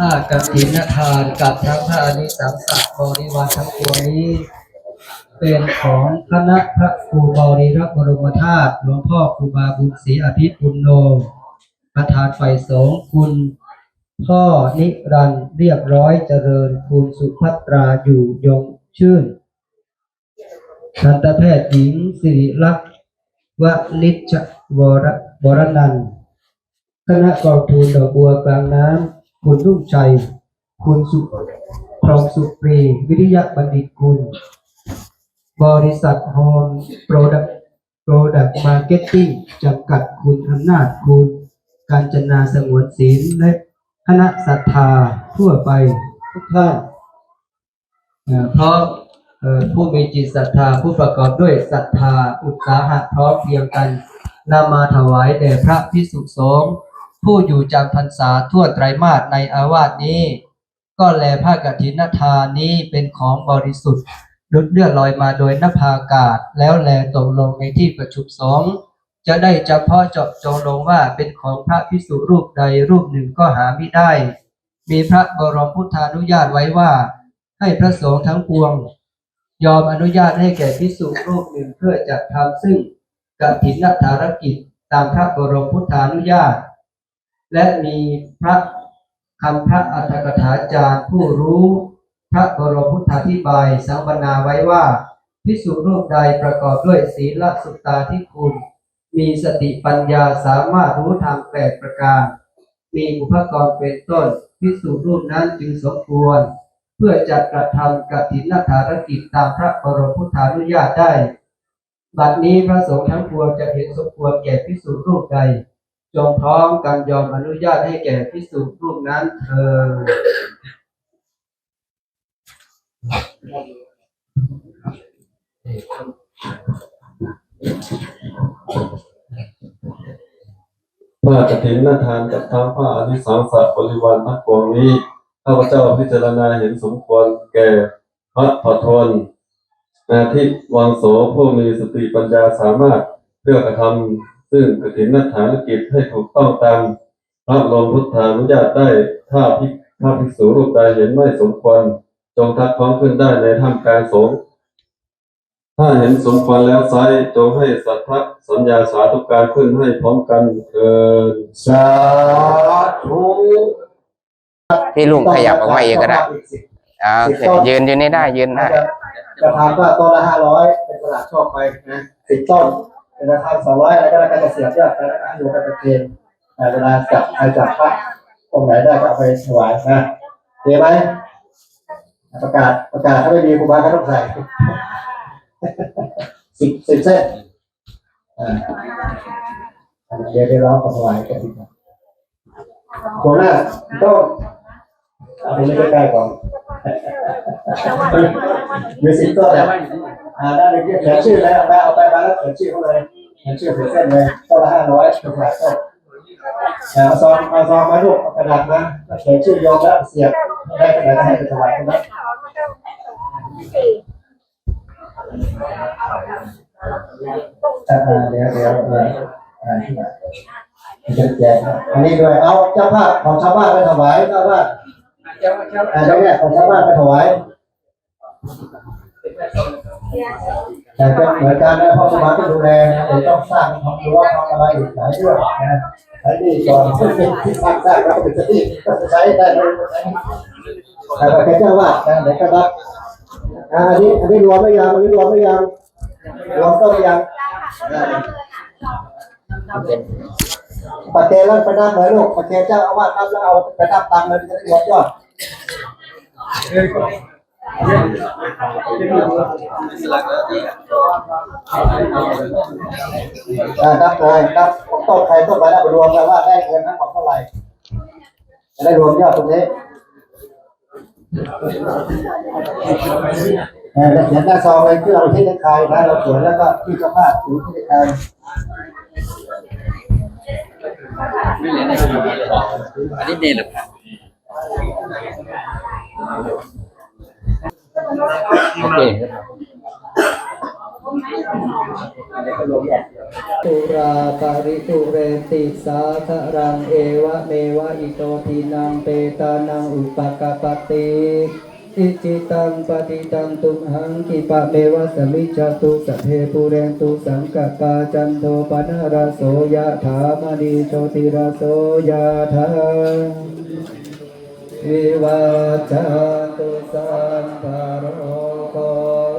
ผ้ากฐินทานกับทั้งพระอนิสังสะบริวารทั้งปวงนี้ เป็นของคณะพระครูบริรักบรมธาตุหลวงพ่อครูบาบุญศรีอภิปุณโนประธานฝ่ายสงฆ์คุณพ่อนิรันต์เรียบร้อยเจริญคุณสุภัตราอยู่ยงชื่นทันตแพทย์หญิงสิริลักษณ์วนิชวรวรนันคณะกองทุนดอกบัวกลางน้ำ คุณรุ่งชัย คุณสุพรหมสุปรี วิริยะบัณฑิตคุณบริษัทฮอมโปรดักโปรดักมาร์เก็ตติ้งจำกัดคุณอำนาจคุณ การจนาสงวนศีลและคณะศรัทธาทั่วไปทุกท่านเอ่อเพราะผู้มีจิตศรัทธาผู้ประกอบด้วยศรัทธาอุตสาหะพร้อมเพียงกันนำมาถวายแด่พระพิสุสงฆ์ ผู้อยู่จำพรรษาทั่วไตรมาสในอาวาสนี้ ก็แลผ้ากฐินทานนี้เป็นของบริสุทธิ์ดุดเลือดลอยมาโดยนภาอากาศ แล้วแลตกลงในที่ประชุมสงฆ์จะได้เฉพาะเจาะจงลงว่าเป็นของพระพิสุรูปใดรูปหนึ่งก็หาไม่ได้ มีพระบรมพุทธานุญาตไว้ว่า ให้พระสงฆ์ทั้งปวง ยอมอนุญาตให้แก่พิสุรูปหนึ่งเพื่อจะทำซึ่งกฐินธารกิจตามพระบรมพุทธานุญาต และมีพระคำพระอัตถกถาจารย์ผู้รู้ พระบรมพุทธาธิบายสังวนาไว้ว่าพิสุรูปใดประกอบด้วยศีลสุตตาที่คุณ มีสติปัญญาสามารถรู้ธรรมแปดประการ มีอุปกรณ์เป็นต้นพิสุรูปนั้นจึงสมควร เพื่อจะกระทำกับถินธารกิจตามพระบรมพุทธานุญาตได้ บัดนี้พระสงฆ์ทั้งปวงจะเห็นสมควรแก่พิสุรูปใด จงพร้อมกันยอมอนุญาตให้แก่พิสุรูปนั้นเธอญผ้ากฐินนาทานกับทั้งผ้าอนิสังสะบริวารทั้งปวงนี้ข้าพเจ้าพิจารณาเห็นสมควรแก่พระปทนนาทิวังโสผู้มีสติปัญญาสามารถเพื่อกระทำ ซึ่งกฐินนาฐานกิจให้ถูกต้องตามพระบรมพุทธานุญาตได้ถ้าพิถ้าภิกษุรูปใดเห็นไม่สมควร จงทักท้วงขึ้นได้ในท่ามกลางสงฆ์ถ้าเห็นสมควรแล้วไซร้จงให้สัทธะสัญญาสาธุการขึ้นให้พร้อมกันเถิดสาธุพี่ลุงขยับออกมาเองก็ได้อ่าโอเคยืนยืนนี่ได้ยืนได้จะทำว่าต้นละห้าร้อยเป็นตลาดชอบไปนะสิบต้น เป็นาคารสองร้อยอะไรก็แล้วกันจะเสียบยอดแล้วก็อยู่กันเป็นเกณฑ์แต่เวลาจับใครจับพระองไหนได้ก็เอาไปถวายนะเห็นไหมประกาศประกาศถ้าไม่มีครูบาก็ต้องใส่สิบสิบเส้นอ่าเดี๋ยวได้ร้องขอถวายกันดีกว่าหัวหน้าต้องเอาไปใกล้ๆก่อนมีสิบตัวแล้วอ่าได้เลยเขียนชื่อแล้วไปเอา แล้วเขียนชื่อเขาเลยเขียนชื่อเขียนเส้นเลยตัวละห้าร้อยตัวละต้นเอาซองเอาซองมาลูกเอากระดาษมาเขียนชื่อยอมแล้วเสียบได้กระดาษให้ไปถวายกันนะเดี๋ยวเดี๋ยวเดี๋ยวอ่าจะแจกอันนี้ด้วยเอาเจ้าภาพของชาวบ้านไปถวายเจ้าภาพอ่าเจ้าเนี่ยของชาวบ้านไปถวาย แต่ก็เหมือนกันนะพ่อสมาต้องดูแลนะต้องสร้างทำรั้ว่าทำอะไรหลายเรื่องนะใช้ดีก่อนที่สร้างสร้างแล้วเป็นที่ก็จะใช้ได้เลยแต่ก็แค่เจ้าว่านะเดี๋ยวก็รับอ่าอันนี้อันนี้รวมไม่ยังอันนี้รวมไม่ยังรวมก็ไม่ยังปฏิเแล้วไปนับเลยลูกปฏิเจ้าอาวาสนับแล้วเอาไปนับตังค์เลยจะได้รวมยอด นับเลยนับต้นใครต้นไปนับรวมกันว่าได้เงินทั้งหมดเท่าไหร่จะได้รวมยอดตรงนี้เออเขียนหน้าซองเลยที่เราที่ได้ใครนะเราเขียนแล้วก็ที่เจ้าภาพหรือที่ได้ใครอันนี้เนรหรือเปล่า โอเคตุราปริตุเรติสาครังเอวะเมวะอิโตทินังเปตานังอุปกปติอิจิตังปฏิตังตุมหังกิปะเมวะสมิจตุสพเพปุเรนตุสังกปาจันโทปนะราโสยะถามณีโชติราโสยะถา วิวาจานตุสัมภารโค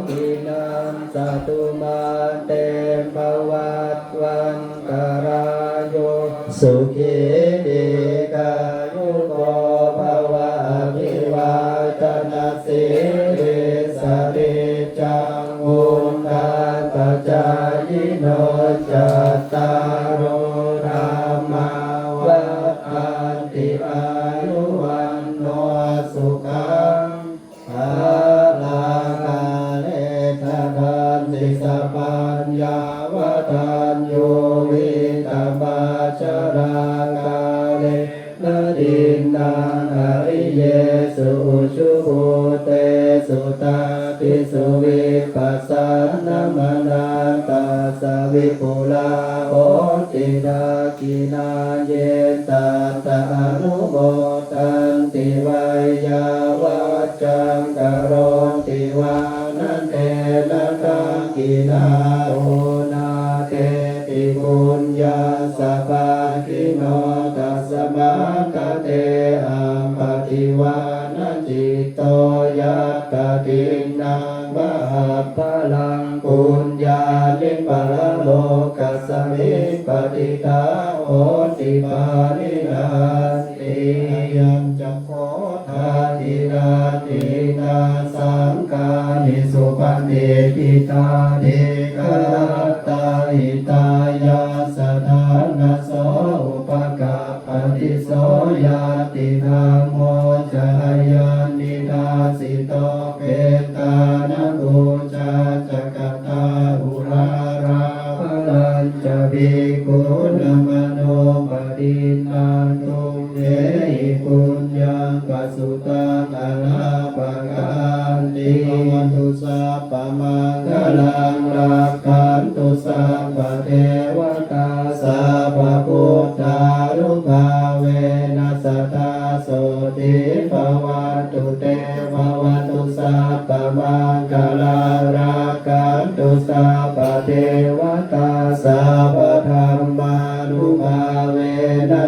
วินัสสตุมาเตภวัตวันตรายโยสุขี เลนะดินนางอริเยสุชุภูเตสุตาติสุวิปัสสนามนาตาสวิปุลาโหตินากินาเยตาตาอนุโมตันติวายาวัจังกโรติวานันเตนะกังกินาโอนาเตติปุญญาสป วานจิตโตยัตตตินังบาปะลังปุญญาลิปะโลกัสสมิปฏิตาโหติปานินาติยัมจักโขทาตินาตินาสังกานิสุปันเดปิตาเดกา จะภิกขุนมโนปดินันตุเยหิปุญญังปัสสุตังอนาปการติวันตุสัพพมังคลังรักขันตุสัพพเทวตาสัพพุทธารุภาเวนัสตตาโสติภวันตุเตภวันตุสัพพมังคลังรักขันตุสัพพเทว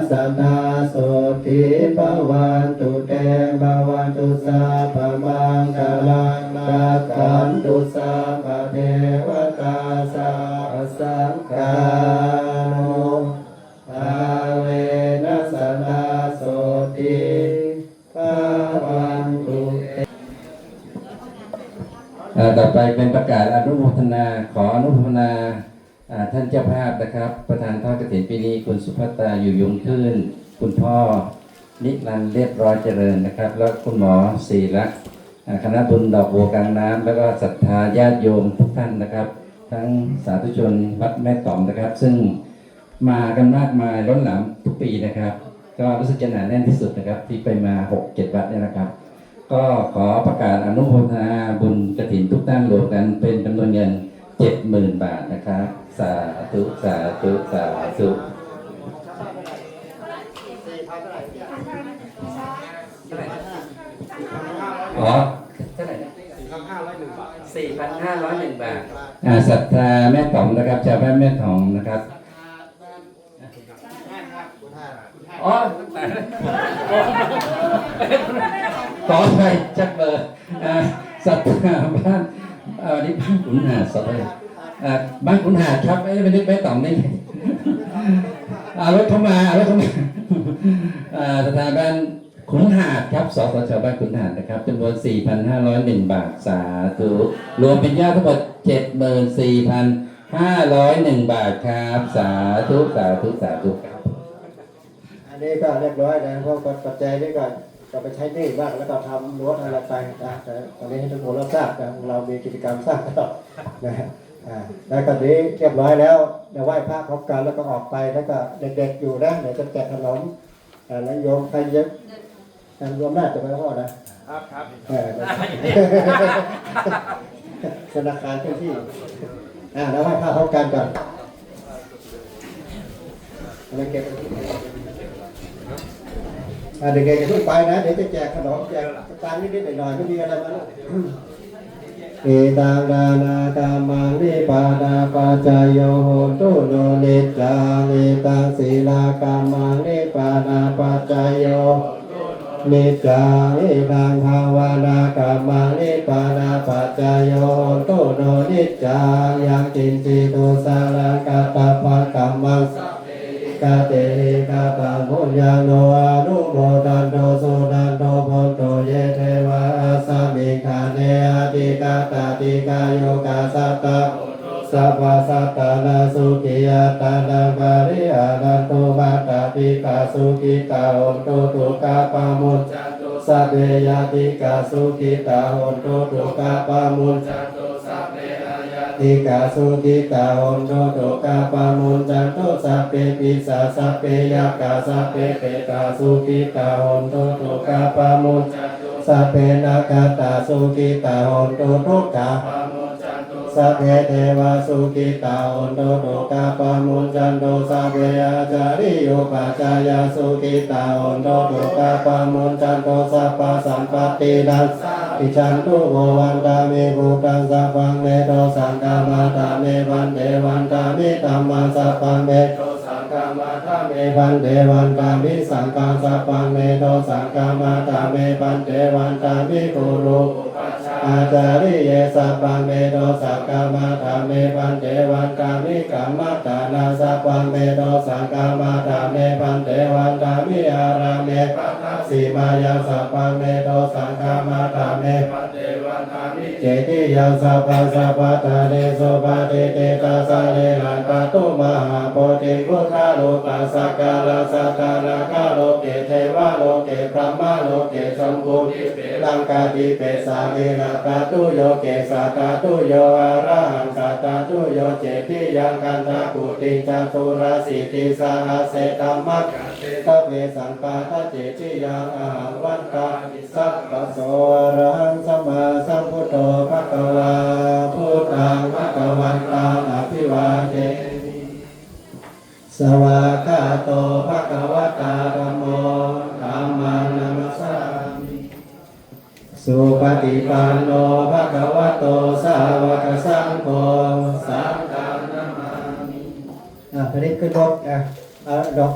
สตตาโสติภวันตุเตภวันตุสัพพมังคลังรักขันตุสัพพเทวตาสัพสังฆานุภาเวนัสตตาโสติภวันตุเตอ่าต่อไปเป็นประกาศอนุโมทนาขออนุโมทนา ท่านเจ้าภาพนะครับ ประธานทอดกฐินปีนี้คุณสุภัตตาอยู่ยงขึ้น คุณพ่อนิรันเรียบร้อยเจริญนะครับ แล้วคุณหมอศีรักคณะบุญดอกบัวกลางน้ำแล้วก็ศรัทธาญาติโยมทุกท่านนะครับ ทั้งสาธุชนวัดแม่ต๋อมนะครับ ซึ่งมากันมากมายล้นหลามทุกปีนะครับ ก็รู้สึกจะหนาแน่นที่สุดนะครับ ที่ไปมาหกเจ็ดวัดเนี่ยนะครับ ก็ขอประกาศอนุโมทนาบุญกระถินทุกท่านรวมกันเป็นจำนวนเงินเจ็ดหมื่นบาทนะครับ สาธุสาธุสาธุอ๋อเท่าไหร่นะสี่พันห้าร้อยหนึ่งบาทอ่าศรัทธาแม่ต๋อมนะครับชาวบ้านแม่ต๋อมนะครับอ๋อขอไปจักเบอร์อ่าสัตว์บ้านอ่าวันนี้บ้านขุนหาดสอยอ่า บ้านขุนหาดครับไม่ได้ไม่ได้ไม่ต่อมนี่อ่ารถเข้ามาอ่ารถเข้ามาสถาบันขุนหาดครับ สสชบ้านขุนหาดนะครับจำนวน 4,501 บาทสาธุรวมเป็นยอดทั้งหมด 74,501 บาทครับ สาธุสาธุสาธุครับ อันนี้ก็เรียบร้อยนะเพราะปัจจัยนี่ก็จะไปใช้หนี้บ้างแล้วก็ทำรั้วอะไรไปนะแต่ตอนนี้ให้ทุกคนรับทราบนะเรามีกิจกรรมสร้างตลอดนะฮะ อ่าแล้วก็นี้เรียบร้อยแล้วเดี๋ยวไหว้พระพร้อมกันแล้วก็ออกไปแล้วก็เด็กๆอยู่นะเดี๋ยวจะแจกขนมอ่าแล้วโยมใครเยอะอ่ารวมหน้าจะไปพ่อนะครับครับเออธนาคารเคลื่อนที่อ่าแล้วไหว้พระพร้อมกันก่อนอะไรเก็บอะเด็กๆอย่าเพิ่งไปนะ เดี๋ยวจะแจกขนมแจกสตางค์นิดๆหน่อยๆไม่มีอะไรมาลูก เอตังดานาธรรมังนิปานาปัจจโยโหตุโนนิจจาเอตังศีลากรรมังนิปานาปัจจโยนิจจาเอตังภาวนากรรมังนิปานาปัจจโยโหตุโนนิจจายังจินจิตุสารกัตตภะกรรมัง กาเตหิกาตามุญญาโนอานุโมทันโตสุนันโตพนโตเยเทวะอาสามิคาเนอาติกาตาติกาโยกาสัตตาสัพพะสัตตานาสุขิยาตานาบาริอานันโตมาตาปิกาสุขิตาหนโตตุกาปามุจจันโตสัพเพยติกาสุขิตาหนโตตุกาปามุจ ติกาสุขิตาหนโตตุกาปามุจจันโตสัพเพปิสาสัพเพยากาสัพเพเปตาสุขิตาหนโตตุกาปามุจจันโตสัพเพนาคาตาสุขิตาหนโตทุกาปามุจจันโตสัพเพเทวาสุขิตาหนโตตกาปามุจจันโตสัพเพอาจาริโยปัจจายาสุขิตาหนโตตุกาปามุจจันโตสัพพสัมปตินัส ปิจันตุโววันตาเมภูตังสัพพังเมโตสังกามาตาเมวันเดวันตามิตัมมาสัพพังเมโตสังกามาตาเมวันเดวันตามิสังกาสัพพังเมโตสังกามาตาเมวันเดวันตามิกุรุ อาจาริเยสัพพังเมโตสังกามาตาเมวันเดวันตามิกัมมตานาสัพพังเมโตสังกามาตาเมวันเดวันตามิอาราเมปัตตสีมายังสัพพังเมโตสังกามาตาเมวันเดวันตามิเจติยังสัพพังสัพพะตาเนโสภะเตเตตาสะเนลันตาตุมหาโพธิพุทธาโลกัสสะกาลสัตานาคาโลเกเทวะโลเกพระมะโลเกสัมภูติเปลังกาติเปสาเวนะตาตุโยเกสัตตาตุโยอะระหังสัตตาตุโยเจติยังกันตากุติจัตุราสิติสาหเสตัมมัคคะเตเวสังปาทเจติยังอาหังวันตาสัพพะโสรังสัมมาสัมพุทโธภะคะวาพุทธังภะคะวันตังอภิวาเทมิสวากาโตภะคะวะตาธัมโม สุปฏิปันโนภะคะวะโตสาวกสังโฆสังฆนามามิอะตอนนี้ขึ้นรถอะอ่าดอก